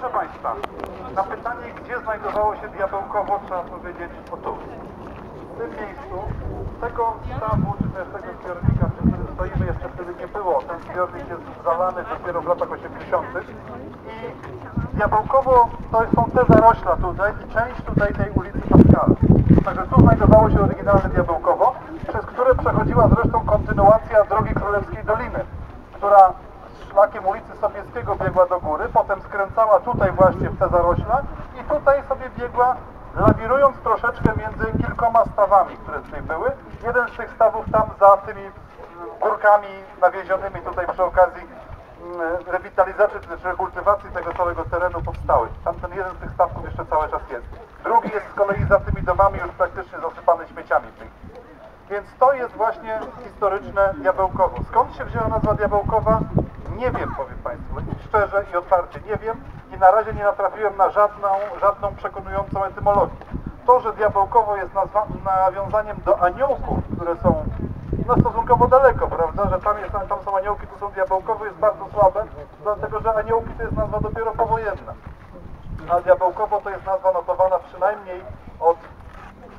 Proszę Państwa, na pytanie, gdzie znajdowało się diabełkowo, trzeba powiedzieć o tu. W tym miejscu, tego stawu, czy też tego zbiornika, przy którym stoimy, jeszcze wtedy nie było. Ten zbiornik jest zalany dopiero w latach 80. I diabełkowo to są te zarośla tutaj i część tutaj tej ulicy Pascala. Także tu znajdowało się oryginalne diabełkowo, przez które przechodziła zresztą kontynuacja drogi Królewskiej Doliny, która szlakiem ulicy Sobieskiego biegła do góry, potem skręcała tutaj właśnie w te zarośla i tutaj sobie biegła, lawirując troszeczkę między kilkoma stawami, które tutaj były. Jeden z tych stawów tam za tymi mm, górkami nawiezionymi tutaj przy okazji mm, rewitalizacji czy rekultywacji tego całego terenu powstały. Tamten jeden z tych stawków jeszcze cały czas jest. Drugi jest z kolei za tymi domami już praktycznie zasypany śmieciami. Więc to jest właśnie historyczne Diabełkowo. Skąd się wzięła nazwa Diabełkowa? Nie wiem, powiem Państwu, szczerze i otwarcie nie wiem i na razie nie natrafiłem na żadną, żadną przekonującą etymologię. To, że Diabełkowo jest nawiązaniem do aniołków, które są no, stosunkowo daleko, prawda, że tam, jest, tam są aniołki, tu są Diabełkowo, jest bardzo słabe, dlatego że aniołki to jest nazwa dopiero powojenna. A Diabełkowo to jest nazwa notowana przynajmniej od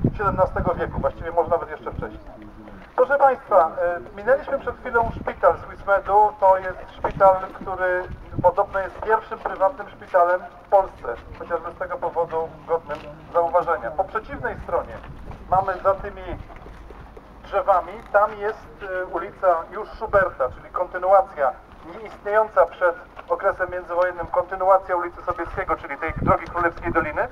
XVII wieku, właściwie może nawet jeszcze wcześniej. Proszę Państwa, e, minęliśmy przed chwilą szpital z Wismedu. To jest szpital, który podobno jest pierwszym prywatnym szpitalem w Polsce, chociażby z tego powodu godnym zauważenia. Po przeciwnej stronie mamy za tymi drzewami, tam jest e, ulica już Schuberta, czyli kontynuacja nieistniejąca przed okresem międzywojennym, kontynuacja ulicy Sobieskiego, czyli tej drogi Królewskiej Doliny.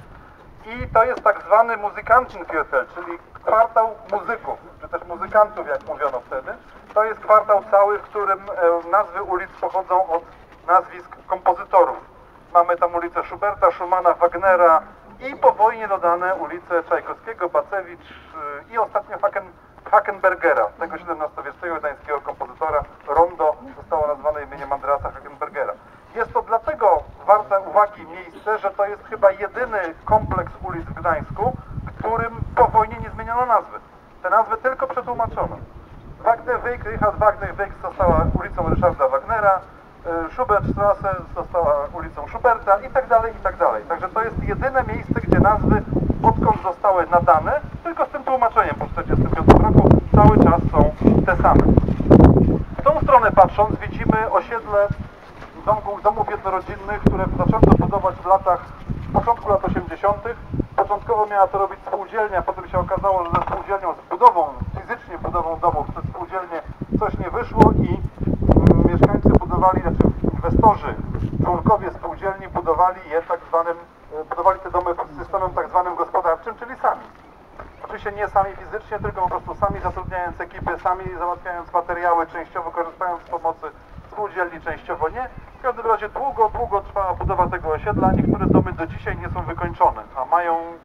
I to jest tak zwany Musikantenviertel, czyli kwartał muzyków, czy też muzykantów, jak mówiono wtedy. To jest kwartał cały, w którym e, nazwy ulic pochodzą od nazwisk kompozytorów. Mamy tam ulicę Schuberta, Schumana, Wagnera i po wojnie dodane ulice Czajkowskiego, Bacewicz y, i ostatnio Haken, Hakenbergera, tego XVII-wiecznego gdańskiego kompozytora. Rondo zostało nazwane imieniem Andreasa Hakenbergera. Jest to dlatego warte uwagi miejsce, że chyba jedyny kompleks ulic w Gdańsku, którym po wojnie nie zmieniono nazwy. Te nazwy tylko przetłumaczono. Wagnerweg, Richard Wagnerweg została ulicą Ryszarda Wagnera, y, Schubertstrasse została ulicą Schuberta i tak dalej, i tak dalej. Także to jest jedyne miejsce, gdzie nazwy odkąd zostały nadane, tylko z tym tłumaczeniem po 1945 roku cały czas są te same. W tą stronę patrząc widzimy osiedle domków, domów jednorodzinnych, które zaczęto budować w latach, w początku lat 80. Początkowo miała to robić spółdzielnia, potem się okazało, że ze spółdzielnią, z budową, fizycznie budową domów przez spółdzielnię coś nie wyszło i mm, mieszkańcy budowali, znaczy inwestorzy, członkowie spółdzielni budowali je tak zwanym, e, budowali te domy systemem tak zwanym gospodarczym, czyli sami. Oczywiście nie sami fizycznie, tylko po prostu sami zatrudniając ekipy, sami załatwiając materiały, częściowo korzystając z pomocy spółdzielni, częściowo nie. W każdym razie długo, długo trwała budowa tego osiedla. Niektóre domy do dzisiaj nie są wykończone, a mają